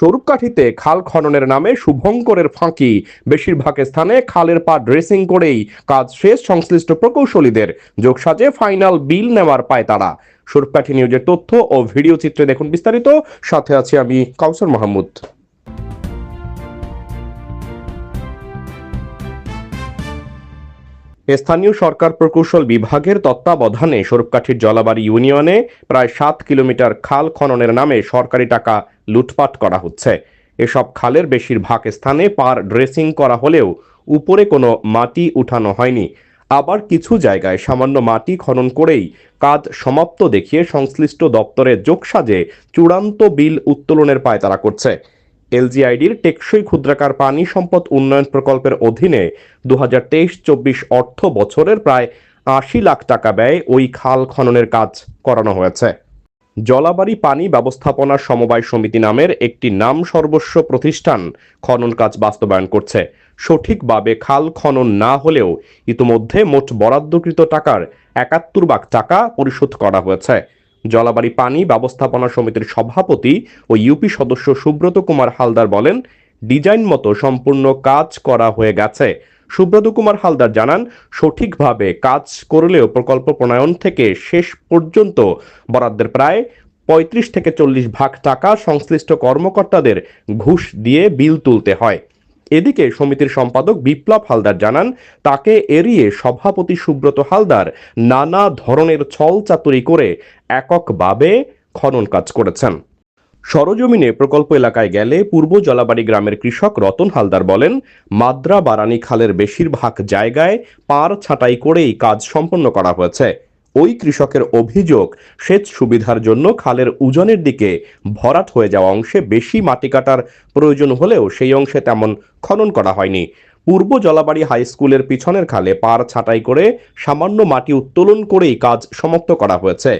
স্বরূপকাঠিতে খাল খননের নামে শুভঙ্করের ফাঁকি। বেশিরভাগ স্থানে খালের পা ড্রেসিং করেই কাজ শেষ সংশ্লিষ্ট প্রকৌশলীদের যোগসাজে ফাইনাল বিল নেওয়ার পায় তারা। স্বরূপকাঠি নিউজের তথ্য ও ভিডিও চিত্রে দেখুন বিস্তারিত। সাথে আছি আমি কাউসার মাহমুদ। স্থানীয় সরকার প্রকৌশল বিভাগের তত্ত্বাবধানে স্বরূপকাঠির জলাবাড়ি ইউনিয়নে প্রায় সাত কিলোমিটার খাল খননের নামে সরকারি টাকা লুটপাট করা হচ্ছে। এসব খালের বেশিরভাগ স্থানে পার ড্রেসিং করা হলেও উপরে কোনো মাটি উঠানো হয়নি। আবার কিছু জায়গায় সামান্য মাটি খনন করেই কাজ সমাপ্ত দেখিয়ে সংশ্লিষ্ট দপ্তরের যোগসাজে চূড়ান্ত বিল উত্তোলনের পায়তারা করছে। এলজিআইডির টেকসই ক্ষুদ্রাকার পানি সম্পদ উন্নয়ন প্রকল্পের অধীনে দু হাজার তেইশ চব্বিশ অর্থ বছরের প্রায় আশি লাখ টাকা ব্যয়ে ওই খাল খননের কাজ করানো হয়েছে। জলাবাড়ি পানি ব্যবস্থাপনা সমবায় সমিতি নামের একটি নাম সর্বস্ব প্রতিষ্ঠান খনন কাজ বাস্তবায়ন করছে। সঠিকভাবে খাল খনন না হলেও ইতোমধ্যে মোট বরাদ্দকৃত টাকার একাত্তর ভাগ টাকা পরিশোধ করা হয়েছে। জলাবাড়ি পানি ব্যবস্থাপনা সমিতির সভাপতি ও ইউপি সদস্য সুব্রত কুমার হালদার বলেন, ডিজাইন মতো সম্পূর্ণ কাজ করা হয়ে গেছে। সুব্রত কুমার হালদার জানান, সঠিকভাবে কাজ করলেও প্রকল্প প্রণয়ন থেকে শেষ পর্যন্ত বরাদ্দের প্রায় পঁয়ত্রিশ থেকে চল্লিশ ভাগ টাকা সংশ্লিষ্ট কর্মকর্তাদের ঘুষ দিয়ে বিল তুলতে হয়। এদিকে সমিতির সম্পাদক বিপ্লব হালদার জানান, তাকে এড়িয়ে সভাপতি সুব্রত হালদার নানা ধরনের ছল চাতুরি করে এককভাবে খনন কাজ করেছেন। সরজমিনে প্রকল্প এলাকায় গেলে পূর্ব জলাবাড়ি গ্রামের কৃষক রতন হালদার বলেন মাদ্রা বারানি খালের বেশিরভাগ জায়গায় পার ছাঁটাই করেই কাজ সম্পন্ন করা হয়েছে। ওই কৃষকের অভিযোগ সেচ সুবিধার জন্য খালের উজনের দিকে ভরাট হয়ে যাওয়া অংশে বেশি মাটি কাটার প্রয়োজন হলেও সেই অংশে তেমন খনন করা হয়নি। পূর্ব জলাবাড়ি হাই স্কুলের পিছনের খালে পার ছাঁটাই করে সামান্য মাটি উত্তোলন করেই কাজ সমাপ্ত করা হয়েছে।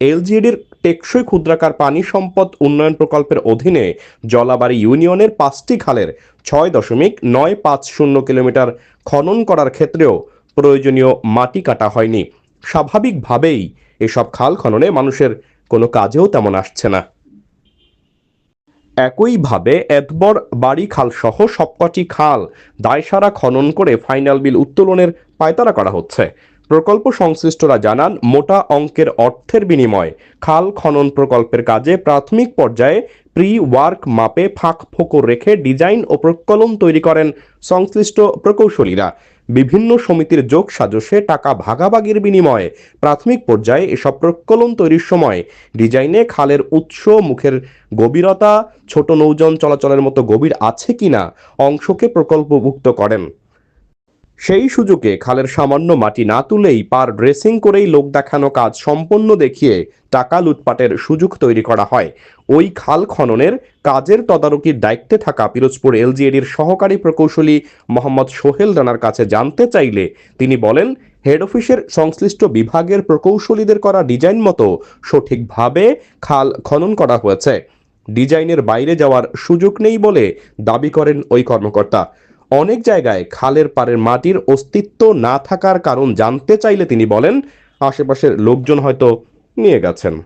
এলজিডির টেকসই ক্ষুদ্রাকার পানি সম্পদ উন্নয়ন প্রকল্পের অধীনে জলাবাড়ি ইউনিয়নের পাঁচটি খালের ছয় দশমিক নয় পাঁচ শূন্য কিলোমিটার খনন করার ক্ষেত্রেও প্রয়োজনীয় মাটি কাটা হয়নি। স্বাভাবিকভাবেই এসব খাল খননে মানুষের কোনো কাজেও তেমন আসছে না। একইভাবে এতবর বাড়ি খাল সহ সবকটি খাল দায়সারা খনন করে ফাইনাল বিল উত্তোলনের পায়তারা করা হচ্ছে। প্রকল্প সংশ্লিষ্টরা জানান, মোটা অঙ্কের অর্থের বিনিময়ে খাল খনন প্রকল্পের কাজে প্রাথমিক পর্যায়ে প্রি ওয়ার্ক মাপে ফাঁক ফোকর রেখে ডিজাইন ও প্রকলন তৈরি করেন সংশ্লিষ্ট প্রকৌশলীরা। বিভিন্ন সমিতির যোগ সাজসে টাকা ভাগাভাগির বিনিময়ে প্রাথমিক পর্যায়ে এসব প্রকলন তৈরির সময় ডিজাইনে খালের উৎস, মুখের গভীরতা, ছোট নৌজন চলাচলের মতো গভীর আছে কিনা অংশকে প্রকল্পভুক্ত করেন। সেই সুযোগে খালের সামান্য মাটি না তুলেই পার ড্রেসিং করেই লোক দেখানো কাজ সম্পন্ন দেখিয়ে টাকা লুটপাটের সুযোগ তৈরি করা হয়। ওই খাল খননের কাজের তদারকির দায়িত্বে থাকা পিরোজপুর এলজিএডির সহকারী প্রকৌশলী মোহাম্মদ সোহেল রানার কাছে জানতে চাইলে তিনি বলেন, হেড অফিসের সংশ্লিষ্ট বিভাগের প্রকৌশলীদের করা ডিজাইন মতো সঠিকভাবে খাল খনন করা হয়েছে। ডিজাইনের বাইরে যাওয়ার সুযোগ নেই বলে দাবি করেন ওই কর্মকর্তা। অনেক জায়গায় খালের পাড়ের মাটির অস্তিত্ব না থাকার কারণ জানতে চাইলে তিনি বলেন, আশেপাশের লোকজন হয়তো নিয়ে গেছেন।